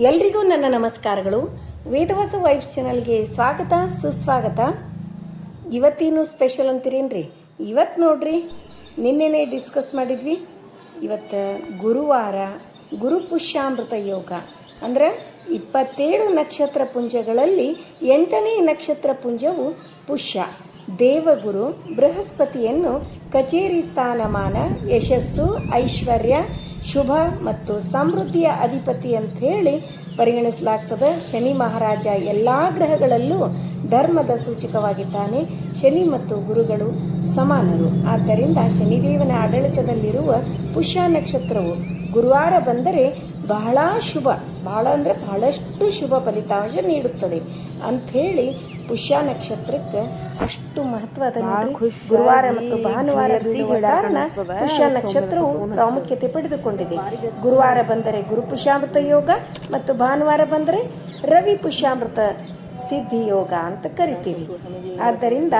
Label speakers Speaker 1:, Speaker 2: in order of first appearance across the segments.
Speaker 1: ಎಲ್ರಿಗೂ ನನ್ನ ನಮಸ್ಕಾರಗಳು. ವೇದವಾಸ ವೈಬ್ಸ್ ಚಾನಲ್ಗೆ ಸ್ವಾಗತ, ಸುಸ್ವಾಗತ. ಇವತ್ತೇನು ಸ್ಪೆಷಲ್ ಅಂತೀರೇನ್ರಿ? ಇವತ್ತು ನೋಡ್ರಿ, ನಿನ್ನೆನೆ ಡಿಸ್ಕಸ್ ಮಾಡಿದ್ವಿ. ಇವತ್ತು ಗುರುವಾರ ಗುರು ಪುಷ್ಯಾಮೃತ ಯೋಗ. ಅಂದ್ರೆ ಇಪ್ಪತ್ತೇಳು ನಕ್ಷತ್ರ ಪುಂಜಗಳಲ್ಲಿ ಎಂಟನೇ ನಕ್ಷತ್ರ ಪುಂಜವು ಪುಷ್ಯ. ದೇವಗುರು ಬೃಹಸ್ಪತಿಯನ್ನು ಕಚೇರಿ ಸ್ಥಾನಮಾನ ಯಶಸ್ಸು, ಐಶ್ವರ್ಯ ಶುಭ ಮತ್ತು ಸಮೃದ್ಧಿಯ ಅಧಿಪತಿ ಅಂತ ಹೇಳಿ ಪರಿಗಣಿಸಲಾಗ್ತದೆ. ಶನಿ ಮಹಾರಾಜ ಎಲ್ಲ ಗ್ರಹಗಳಲ್ಲೂ ಧರ್ಮದ ಸೂಚಕವಾಗಿದ್ದಾನೆ. ಶನಿ ಮತ್ತು ಗುರುಗಳು ಸಮಾನರು. ಆದ್ದರಿಂದ ಶನಿದೇವನ ಆಡಳಿತದಲ್ಲಿರುವ ಪುಷ್ಯ ನಕ್ಷತ್ರವು ಗುರುವಾರ ಬಂದರೆ ಬಹಳ ಶುಭ. ಬಹಳ ಅಂದರೆ ಬಹಳಷ್ಟು ಶುಭ ಫಲಿತಾಂಶ ನೀಡುತ್ತದೆ ಅಂಥೇಳಿ ಪುಷ್ಯ ನಕ್ಷತ್ರಕ್ಕೆ ಅಷ್ಟು ಮಹತ್ವ ಅದ ಗುರುವಾರ ಮತ್ತು ಭಾನುವಾರ ಕಾರಣ ಪುಷ್ಯ ನಕ್ಷತ್ರವು ಪ್ರಾಮುಖ್ಯತೆ ಪಡೆದುಕೊಂಡಿದೆ. ಗುರುವಾರ ಬಂದರೆ ಗುರು ಪುಷ್ಯಾಮೃತ ಯೋಗ ಮತ್ತು ಭಾನುವಾರ ಬಂದರೆ ರವಿ ಪುಷ್ಯಾಮೃತ ಸಿದ್ಧಿ ಯೋಗ ಅಂತ ಕರಿತೀವಿ. ಆದ್ದರಿಂದ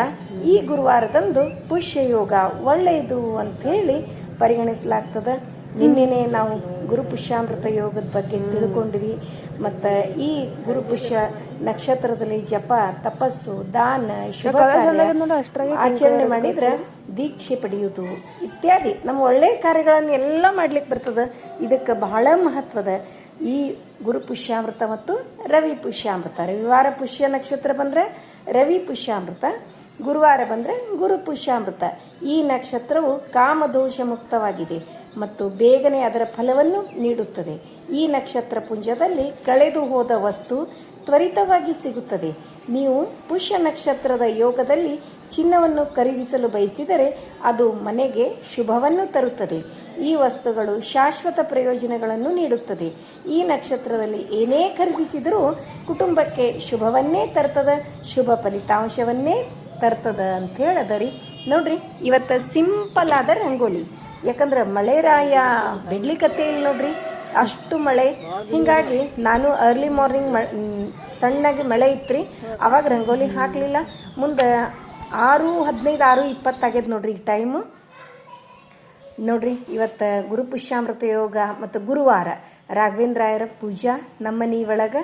Speaker 1: ಈ ಗುರುವಾರದಂದು ಪುಷ್ಯ ಯೋಗ ಒಳ್ಳೆಯದು ಅಂತ ಹೇಳಿ ಪರಿಗಣಿಸಲಾಗ್ತದೆ. ನಿನ್ನೆನೆ ನಾವು ಗುರು ಪುಷ್ಯಾಮೃತ ಯೋಗದ ಬಗ್ಗೆ ತಿಳ್ಕೊಂಡ್ವಿ. ಮತ್ತು ಈ ಗುರು ಪುಷ್ಯ ನಕ್ಷತ್ರದಲ್ಲಿ ಜಪ ತಪಸ್ಸು ದಾನ ಶುಭ ಆಚರಣೆ ಮಾಡಿದ್ರೆ ದೀಕ್ಷೆ ಪಡೆಯುವುದು ಇತ್ಯಾದಿ. ನಮ್ಮ ಒಳ್ಳೆಯ ಕಾರ್ಯಗಳನ್ನು ಎಲ್ಲ ಮಾಡ್ಲಿಕ್ಕೆ ಬರ್ತದೆ. ಇದಕ್ಕೆ ಬಹಳ ಮಹತ್ವದ ಈ ಗುರು ಪುಷ್ಯಾಮೃತ ಮತ್ತು ರವಿ ಪುಷ್ಯಾಮೃತ. ರವಿವಾರ ಪುಷ್ಯ ನಕ್ಷತ್ರ ಬಂದರೆ ರವಿ ಪುಷ್ಯಾಮೃತ ಗುರುವಾರ ಬಂದರೆ ಗುರು ಪುಷ್ಯಾಮೃತ. ಈ ನಕ್ಷತ್ರವು ಕಾಮದೋಷ ಮುಕ್ತವಾಗಿದೆ. ಮತ್ತು ಬೇಗನೆ ಅದರ ಫಲವನ್ನು ನೀಡುತ್ತದೆ. ಈ ನಕ್ಷತ್ರ ಪುಂಜದಲ್ಲಿ ಕಳೆದು ಹೋದ ವಸ್ತು ತ್ವರಿತವಾಗಿ ಸಿಗುತ್ತದೆ. ನೀವು ಪುಷ್ಯ ನಕ್ಷತ್ರದ ಯೋಗದಲ್ಲಿ ಚಿನ್ನವನ್ನು ಖರೀದಿಸಲು ಬಯಸಿದರೆ ಅದು ಮನೆಗೆ ಶುಭವನ್ನು ತರುತ್ತದೆ. ಈ ವಸ್ತುಗಳು ಶಾಶ್ವತ ಪ್ರಯೋಜನಗಳನ್ನು ನೀಡುತ್ತದೆ. ಈ ನಕ್ಷತ್ರದಲ್ಲಿ ಏನೇ ಖರೀದಿಸಿದರೂ ಕುಟುಂಬಕ್ಕೆ ಶುಭವನ್ನೇ ತರ್ತದ, ಶುಭ ಫಲಿತಾಂಶವನ್ನೇ ತರ್ತದ ಅಂತ ಹೇಳದರಿ. ನೋಡ್ರಿ, ಇವತ್ತು ಸಿಂಪಲ್ ಆದ ರಂಗೋಲಿ. ಯಾಕಂದ್ರೆ ಮಳೆರಾಯ ಬಿಡ್ಲಿಕತ್ತೆ ಇಲ್ಲ ನೋಡ್ರಿ, ಅಷ್ಟು ಮಳೆ. ಹಿಂಗಾಗಿ ನಾನು ಅರ್ಲಿ ಮಾರ್ನಿಂಗ್ ಮ ಸಣ್ಣಗೆ ಮಳೆ ಇತ್ರಿ, ಅವಾಗ ರಂಗೋಲಿ ಹಾಕಲಿಲ್ಲ. ಮುಂದೆ ಆರು, ಹದಿನೈದು, ಆರು ಇಪ್ಪತ್ತಾಗ್ಯದ ನೋಡ್ರಿ ಈ ಟೈಮು ನೋಡ್ರಿ, ಇವತ್ತು ಗುರುಪುಷ್ಯಾಮೃತ ಯೋಗ ಮತ್ತು ಗುರುವಾರ ರಾಘವೇಂದ್ರಾಯರ ಪೂಜಾ ನಮ್ಮನಿ ಒಳಗೆ.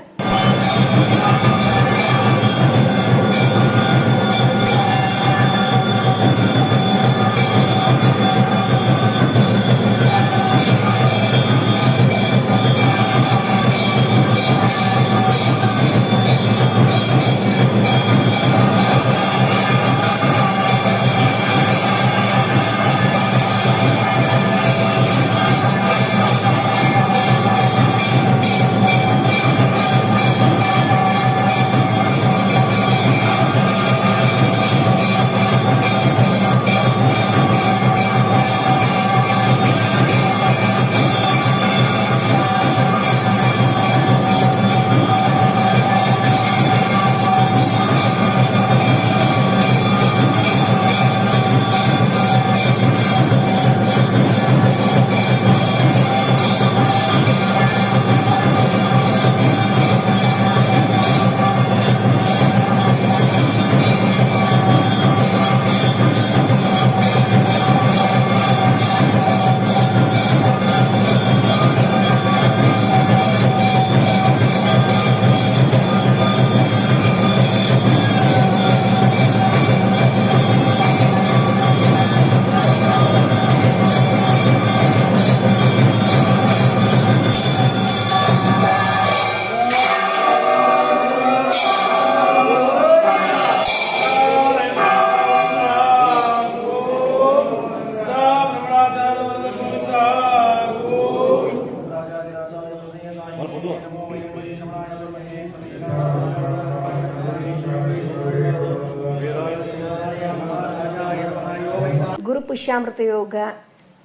Speaker 1: ಪುಷ್ಯಾಮೃತ ಯೋಗ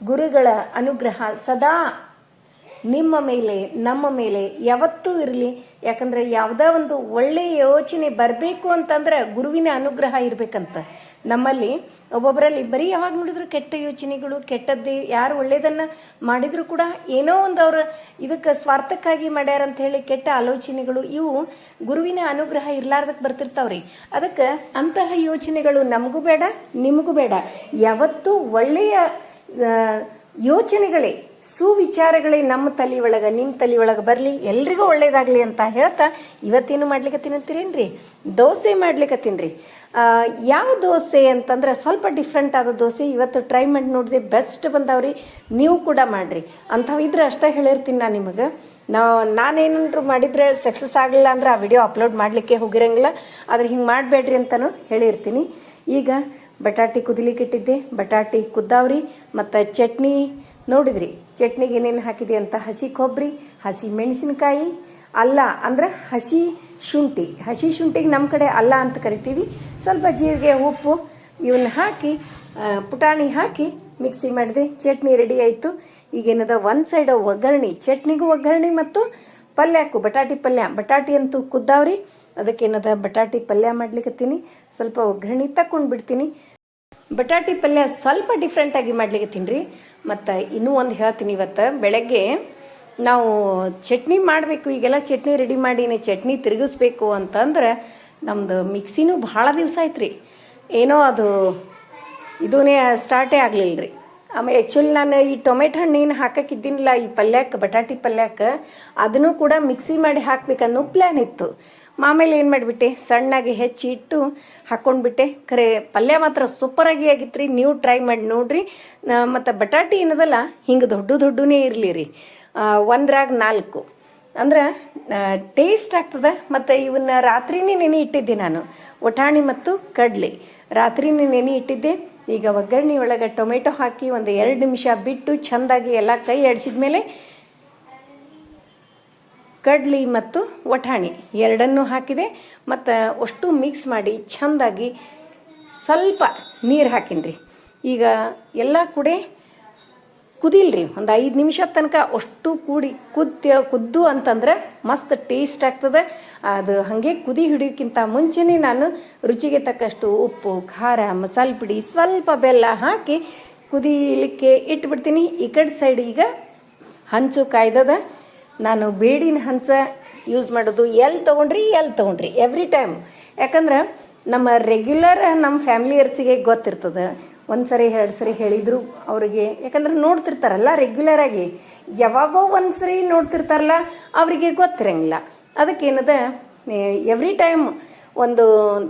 Speaker 1: ಗುರುಗಳ ಅನುಗ್ರಹ ಸದಾ ನಿಮ್ಮ ಮೇಲೆ, ನಮ್ಮ ಮೇಲೆ ಯಾವತ್ತೂ ಇರಲಿ. ಯಾಕಂದ್ರೆ ಯಾವುದೇ ಒಂದು ಒಳ್ಳೆಯ ಯೋಚನೆ ಬರಬೇಕು ಅಂತಂದ್ರೆ ಗುರುವಿನ ಅನುಗ್ರಹ ಇರಬೇಕಂತ. ನಮ್ಮಲ್ಲಿ ಒಬ್ಬೊಬ್ಬರಲ್ಲಿ ಬರೀ ಯಾವಾಗ ನೋಡಿದ್ರು ಕೆಟ್ಟ ಯೋಚನೆಗಳು, ಕೆಟ್ಟದ್ದೇ, ಯಾರು ಒಳ್ಳೇದನ್ನ ಮಾಡಿದ್ರು ಕೂಡ ಏನೋ ಒಂದು ಅವ್ರ ಇದಕ್ಕೆ ಸ್ವಾರ್ಥಕ್ಕಾಗಿ ಮಾಡ್ಯಾರ ಅಂತ ಹೇಳಿ ಕೆಟ್ಟ ಆಲೋಚನೆಗಳು, ಇವು ಗುರುವಿನ ಅನುಗ್ರಹ ಇರ್ಲಾರ್ದಕ್ಕೆ ಬರ್ತಿರ್ತಾವ್ರಿ. ಅದಕ್ಕೆ ಅಂತಹ ಯೋಚನೆಗಳು ನಮಗೂ ಬೇಡ, ನಿಮಗೂ ಬೇಡ. ಯಾವತ್ತೂ ಒಳ್ಳೆಯ ಯೋಚನೆಗಳೇ ಸುವಿಚಾರಗಳೇ ನಮ್ಮ ತಲೆ ಒಳಗೆ ನಿಮ್ಮ ತಲೆ ಒಳಗೆ ಬರಲಿ, ಎಲ್ರಿಗೂ ಒಳ್ಳೇದಾಗಲಿ ಅಂತ ಹೇಳ್ತಾ ಇವತ್ತೇನು ಮಾಡ್ಲಿಕ್ಕತ್ತೀನಂತೀರೇನ್ರಿ ದೋಸೆ ಮಾಡ್ಲಿಕ್ಕತ್ತೀನಿ ರೀ ಯಾವ ದೋಸೆ ಅಂತಂದ್ರೆ ಸ್ವಲ್ಪ ಡಿಫ್ರೆಂಟ್ ಆದ ದೋಸೆ ಇವತ್ತು ಟ್ರೈ ಮಾಡಿ ನೋಡಿದೆ ಬೆಸ್ಟ್ ಬಂದವ್ರಿ. ನೀವು ಕೂಡ ಮಾಡಿರಿ. ಅಂಥವು ಇದ್ರೆ ಅಷ್ಟೇ ಹೇಳಿರ್ತೀನಿ ನಾನು ನಿಮಗೆ. ನಾ, ನಾನೇನಾದ್ರು ಮಾಡಿದ್ರೆ ಸಕ್ಸಸ್ ಆಗಲಿಲ್ಲ ಅಂದ್ರೆ ಆ ವಿಡಿಯೋ ಅಪ್ಲೋಡ್ ಮಾಡಲಿಕ್ಕೆ ಹೋಗಿರಂಗಿಲ್ಲ. ಆದ್ರೆ ಹಿಂಗೆ ಮಾಡಬೇಡ್ರಿ ಅಂತಲೂ ಹೇಳಿರ್ತೀನಿ. ಈಗ ಬಟಾಟಿ ಕುದಿಲಿಕ್ಕಿಟ್ಟಿದ್ದೆ ಬಟಾಟಿ ಕುದ್ದಾವ್ರಿ. ಮತ್ತು ಚಟ್ನಿ ನೋಡಿದ್ರಿ, ಚಟ್ನಿಗೆ ಏನೇನು ಹಾಕಿದೆ ಅಂತ? ಹಸಿ ಕೊಬ್ಬರಿ ಹಸಿ ಮೆಣಸಿನಕಾಯಿ, ಅಲ್ಲ ಅಂದ್ರೆ ಹಸಿ ಶುಂಠಿ. ಹಸಿ ಶುಂಠಿಗೆ ನಮ್ಮ ಕಡೆ ಅಲ್ಲ ಅಂತ ಕರಿತೀವಿ. ಸ್ವಲ್ಪ ಜೀರಿಗೆ, ಉಪ್ಪು ಇವನ್ನ ಹಾಕಿ ಪುಟಾಣಿ ಹಾಕಿ ಮಿಕ್ಸಿ ಮಾಡಿದೆ. ಚಟ್ನಿ ರೆಡಿ ಆಯಿತು. ಈಗೇನದ ಒಂದು ಸೈಡ್ ಒಗ್ಗರಣೆ. ಚಟ್ನಿಗೂ ಒಗ್ಗರಣೆ ಮತ್ತು ಪಲ್ಯಕ್ಕೂ ಬಟಾಟಿ ಪಲ್ಯ. ಬಟಾಟಿ ಅಂತೂ ಕುದ್ದಾವ್ರಿ. ಅದಕ್ಕೇನದ ಬಟಾಟಿ ಪಲ್ಯ ಮಾಡ್ಲಿಕ್ಕತ್ತೀನಿ ಸ್ವಲ್ಪ ಒಗ್ಗರಣೆ ತಕ್ಕೊಂಡು ಬಿಡ್ತೀನಿ ಬಟಾಟಿ ಪಲ್ಯ ಸ್ವಲ್ಪ ಡಿಫ್ರೆಂಟಾಗಿ ಮಾಡ್ಲಿಕ್ಕೆ ತಿನ್ರಿ. ಮತ್ತು ಇನ್ನೂ ಒಂದು ಹೇಳ್ತೀನಿ ಇವತ್ತು. ಬೆಳಗ್ಗೆ ನಾವು ಚಟ್ನಿ ಮಾಡಬೇಕು. ಈಗೆಲ್ಲ ಚಟ್ನಿ ರೆಡಿ ಮಾಡೀನಿ ಚಟ್ನಿ ತಿರುಗಿಸ್ಬೇಕು ಅಂತಂದ್ರೆ ನಮ್ಮದು ಮಿಕ್ಸಿನೂ ಭಾಳ ದಿವಸ ಆಯ್ತು ರೀ ಏನೋ ಅದು ಇದೂನೇ ಸ್ಟಾರ್ಟೇ ಆಗಲಿಲ್ಲ ರೀ ಆಮೇಲೆ ಆ್ಯಕ್ಚುಲಿ ನಾನು ಈ ಟೊಮೆಟೊ ಹಣ್ಣೇನು ಹಾಕೋಕ್ಕಿದ್ದೀನಿಲ್ಲ, ಈ ಪಲ್ಯಕ್ಕೆ, ಬಟಾಟಿ ಪಲ್ಯಕ್ಕೆ. ಅದನ್ನು ಕೂಡ ಮಿಕ್ಸಿ ಮಾಡಿ ಹಾಕ್ಬೇಕನ್ನೋ ಪ್ಲ್ಯಾನ್ ಇತ್ತು. ಆಮೇಲೆ ಏನು ಮಾಡಿಬಿಟ್ಟೆ? ಸಣ್ಣಗೆ ಹೆಚ್ಚಿ ಇಟ್ಟು ಹಾಕ್ಕೊಂಡ್ಬಿಟ್ಟೆ ಕರೆ, ಪಲ್ಯ ಮಾತ್ರ ಸೂಪರಾಗಿ ಆಗಿತ್ತು ರೀ ನೀವು ಟ್ರೈ ಮಾಡಿ ನೋಡ್ರಿ. ಮತ್ತು ಬಟಾಟಿ ಏನದಲ್ಲ, ಹಿಂಗೆ ದೊಡ್ಡ ದೊಡ್ಡನೇ ಇರಲಿ ರೀ ಒಂದ್ರಾಗ ನಾಲ್ಕು. ಅಂದ್ರೆ ಟೇಸ್ಟ್ ಆಗ್ತದೆ, ಮತ್ತು ಇವನ್ನ ರಾತ್ರಿನೇ ನೆನೆ ಇಟ್ಟಿದ್ದೆ ನಾನು. ಒಟಾಣಿ ಮತ್ತು ಕಡಲೆ. ರಾತ್ರಿನೇ ನೆನೆ ಇಟ್ಟಿದ್ದೆ. ಈಗ ಒಗ್ಗರಣೆ ಒಳಗೆ ಟೊಮೆಟೊ ಹಾಕಿ ಒಂದು ಎರಡು ನಿಮಿಷ ಬಿಟ್ಟು ಚೆಂದಾಗಿ ಎಲ್ಲ ಕೈ ಆಡಿಸಿದ ಮೇಲೆ ಕಡ್ಲಿ ಮತ್ತು ವಟಾಣಿ ಎರಡನ್ನೂ ಹಾಕಿದೆ. ಮತ್ತು ಅಷ್ಟು ಮಿಕ್ಸ್ ಮಾಡಿ ಚೆಂದಾಗಿ ಸ್ವಲ್ಪ ನೀರು ಹಾಕಿನ್ರಿ. ಈಗ ಎಲ್ಲ ಕೂಡ ಕುದಿಲ್ರಿ. ಒಂದು ಐದು ನಿಮಿಷ ತನಕ ಅಷ್ಟು ಕೂಡಿ ಕುದ್ದ ಕುದ್ದು ಅಂತಂದ್ರೆ ಮಸ್ತ್ ಟೇಸ್ಟ್ ಆಗ್ತದೆ. ಅದು ಹಾಗೆ ಕುದಿ ಹಿಡಿಯೋಕ್ಕಿಂತ ಮುಂಚೆನೇ ನಾನು ರುಚಿಗೆ ತಕ್ಕಷ್ಟು ಉಪ್ಪು, ಖಾರ, ಮಸಾಲೆ ಪುಡಿ ಸ್ವಲ್ಪ ಬೆಲ್ಲ ಹಾಕಿ ಕುದಿಲಿಕ್ಕೆ ಇಟ್ಬಿಡ್ತೀನಿ. ಈ ಕಡೆ ಸೈಡ್ ಈಗ ಹಂಚು ಕಾಯ್ದದ. ನಾನು ಬೇಡಿನ ಹಂಚ ಯೂಸ್ ಮಾಡೋದು ಎಲ್ಲಿ ತೊಗೊಂಡ್ರಿ ಎಲ್ಲಿ ತೊಗೊಂಡ್ರಿ? ಎವ್ರಿ ಟೈಮ್ ಯಾಕಂದ್ರೆ ನಮ್ಮ ರೆಗ್ಯುಲರ್ ನಮ್ಮ ಫ್ಯಾಮಿಲಿಯರ್ಸಿಗೆ ಗೊತ್ತಿರ್ತದೆ. ಒಂದು ಸರಿ ಎರಡು ಸರಿ ಹೇಳಿದ್ರು ಅವರಿಗೆ. ಯಾಕಂದ್ರೆ ನೋಡ್ತಿರ್ತಾರಲ್ಲ ರೆಗ್ಯುಲರ್ ಆಗಿ. ಯಾವಾಗೋ ಒಂದು ಸರಿ ನೋಡ್ತಿರ್ತಾರಲ್ಲ, ಅವರಿಗೆ ಗೊತ್ತಿರಂಗಿಲ್ಲ. ಅದಕ್ಕೇನದ ಎವ್ರಿ ಟೈಮ್ ಒಂದು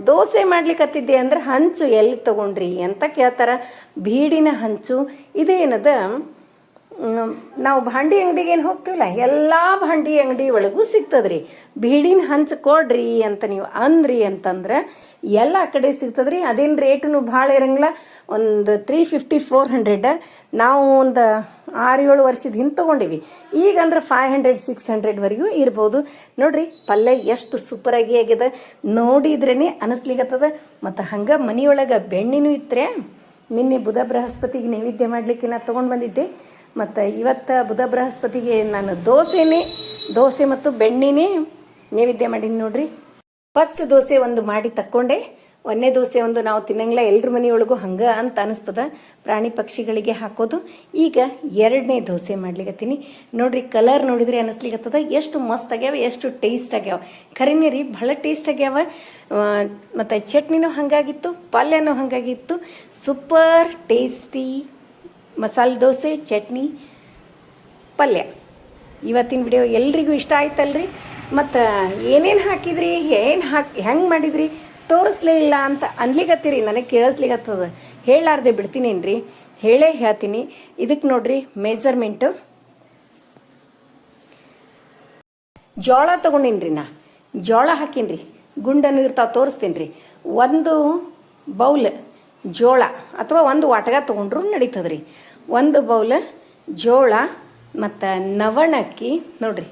Speaker 1: ದೋಸೆ ಮಾಡ್ಲಿಕ್ಕತ್ತಿದ್ದೆ ಅಂದ್ರೆ ಹಂಚು ಎಲ್ಲಿ ತಗೊಂಡ್ರಿ ಅಂತ ಕೇಳ್ತಾರೆ. ಬೀಡಿನ ಹಂಚು. ಇದೇನದ ನಾವು ಭಾಂಡಿ ಅಂಗಡಿಗೆ ಏನು ಹೋಗ್ತೀವಲ್ಲ, ಎಲ್ಲ ಭಾಂಡಿ ಅಂಗಡಿ ಒಳಗೂ ಸಿಗ್ತದ್ರಿ. ಬೀಡಿನ ಹಂಚು ಕೊಡ್ರಿ ಅಂತ ನೀವು ಅಂದ್ರಿ ಅಂತಂದ್ರೆ ಎಲ್ಲ ಕಡೆ ಸಿಗ್ತದ್ರಿ. ಅದೇನು ರೇಟ್ನು ಭಾಳ ಇರಂಗಿಲ್ಲ. ಒಂದು ತ್ರೀ ಫಿಫ್ಟಿ ಫೋರ್ ಹಂಡ್ರೆಡ್ ನಾವು ಒಂದು ಆರು ಏಳು ವರ್ಷದ ಹಿಂದೆ ತೊಗೊಂಡಿವಿ. ಈಗ ಅಂದ್ರೆ ಫೈವ್ ಹಂಡ್ರೆಡ್ ಸಿಕ್ಸ್ ಹಂಡ್ರೆಡ್ವರೆಗೂ ಇರ್ಬೋದು. ನೋಡ್ರಿ, ಪಲ್ಯ ಎಷ್ಟು ಸೂಪರಾಗಿ ಆಗಿದೆ. ನೋಡಿದ್ರೇ ಅನಿಸ್ಲಿಕ್ಕತ್ತದ ಮತ್ತು ಹಂಗೆ ಮನೆಯೊಳಗೆ ಬೆಣ್ಣಿನೂ ಇತ್ತರೆ ನಿನ್ನೆ ಬುಧ ಬೃಹಸ್ಪತಿಗೆ ನೈವೇದ್ಯ ಮಾಡಲಿಕ್ಕೆ ನಾ ತೊಗೊಂಡು ಬಂದಿದ್ದೆ. ಮತ್ತು ಇವತ್ತು ಬುಧ ಬೃಹಸ್ಪತಿಗೆ ನಾನು ದೋಸೆನೇ, ದೋಸೆ ಮತ್ತು ಬೆಣ್ಣೆನೇ ನೈವೇದ್ಯ ಮಾಡೀನಿ ನೋಡ್ರಿ. ಫಸ್ಟ್ ದೋಸೆ ಒಂದು ಮಾಡಿ ತಕ್ಕೊಂಡೆ. ಒಂದನೇ ದೋಸೆ ಒಂದು ನಾವು ತಿನ್ನಂಗಿಲ್ಲ, ಎಲ್ರ ಮನೆಯೊಳಗೂ ಹಂಗ ಅಂತ ಅನಿಸ್ತದ. ಪ್ರಾಣಿ ಪಕ್ಷಿಗಳಿಗೆ ಹಾಕೋದು. ಈಗ ಎರಡನೇ ದೋಸೆ ಮಾಡ್ಲಿಕತ್ತೀನಿ. ನೋಡ್ರಿ ಕಲರ್ ನೋಡಿದ್ರೆ ಅನಿಸ್ಲಿಕತ್ತದ. ಎಷ್ಟು ಮಸ್ತ್ ಆಗ್ಯಾವ, ಎಷ್ಟು ಟೇಸ್ಟ್ ಆಗ್ಯಾವ. ಖರೇನೆ ರೀ ಭಾಳ ಟೇಸ್ಟ್ ಆಗ್ಯಾವ. ಮತ್ತು ಚಟ್ನಿನೂ ಹಾಗಾಗಿತ್ತು, ಪಲ್ಯನೂ ಹಾಗಾಗಿತ್ತು. ಸೂಪರ್ ಟೇಸ್ಟಿ ಮಸಾಲೆ ದೋಸೆ, ಚಟ್ನಿ, ಪಲ್ಯ. ಇವತ್ತಿನ ವಿಡಿಯೋ ಎಲ್ರಿಗೂ ಇಷ್ಟ ಆಯ್ತಲ್ರಿ? ಮತ್ತು ಏನೇನು ಹಾಕಿದ್ರಿ, ಏನು ಹಾಕಿ, ಹೆಂಗೆ ಮಾಡಿದ್ರಿ, ತೋರಿಸ್ಲೇ ಇಲ್ಲ ಅಂತ ಅನ್ಲಿಕತ್ತೀರಿ, ನನಗೆ ಕೇಳಿಸ್ಲಿಕತ್ತದ. ಹೇಳಾರ್ದೆ ಬಿಡ್ತೀನೇನ್ರಿ? ಹೇಳೇ ಹೇಳ್ತೀನಿ. ಇದಕ್ಕೆ ನೋಡ್ರಿ ಮೆಜರ್ಮೆಂಟು ಜೋಳ ತೊಗೊಂಡಿನ್ರಿ ನಾ. ಜೋಳ ಹಾಕೀನ್ರಿ. ಗುಂಡನ್ನು ಇರ್ತಾವೆ ತೋರಿಸ್ತೀನಿ ರೀ ಒಂದು ಬೌಲ್ ಜೋಳ ಅಥವಾ ಒಂದು ವಾಟಗ ನಡೀತದೆ ನಡೀತದ್ರಿ. ಒಂದು ಬೌಲ್ ಜೋಳ ಮತ್ತು ನವಣಕ್ಕಿ ನೋಡ್ರಿ.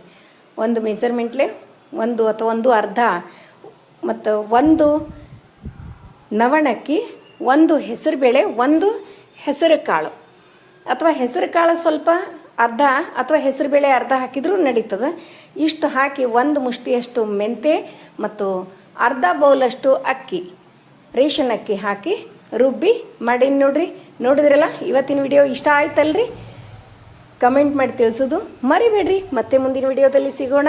Speaker 1: ಒಂದು ಮೆಜರ್ಮೆಂಟ್ಲೆ ಒಂದು ಅಥವಾ ಒಂದು ಅರ್ಧ ಮತ್ತು ಒಂದು ನವಣಕ್ಕಿ, ಒಂದು ಹೆಸರುಬೇಳೆ, ಒಂದು ಹೆಸರು ಕಾಳು ಅಥವಾ ಹೆಸರು ಕಾಳು ಸ್ವಲ್ಪ ಅರ್ಧ ಅಥವಾ ಹೆಸರುಬೇಳೆ ಅರ್ಧ ಹಾಕಿದರೂ ನಡೀತದೆ. ಇಷ್ಟು ಹಾಕಿ ಒಂದು ಮುಷ್ಟಿಯಷ್ಟು ಮೆಂತೆ ಮತ್ತು ಅರ್ಧ ಬೌಲಷ್ಟು ಅಕ್ಕಿ, ರೇಷನ್ ಅಕ್ಕಿ ಹಾಕಿ ರುಬ್ಬಿ ಮಾಡೀನಿ ನೋಡ್ರಿ. ನೋಡಿದ್ರಲ್ಲ, ಇವತ್ತಿನ ವಿಡಿಯೋ ಇಷ್ಟ ಆಯ್ತಲ್ರಿ? ಕಮೆಂಟ್ ಮಾಡಿ ತಿಳಿಸೋದು ಮರಿಬೇಡ್ರಿ. ಮತ್ತೆ ಮುಂದಿನ ವಿಡಿಯೋದಲ್ಲಿ ಸಿಗೋಣ.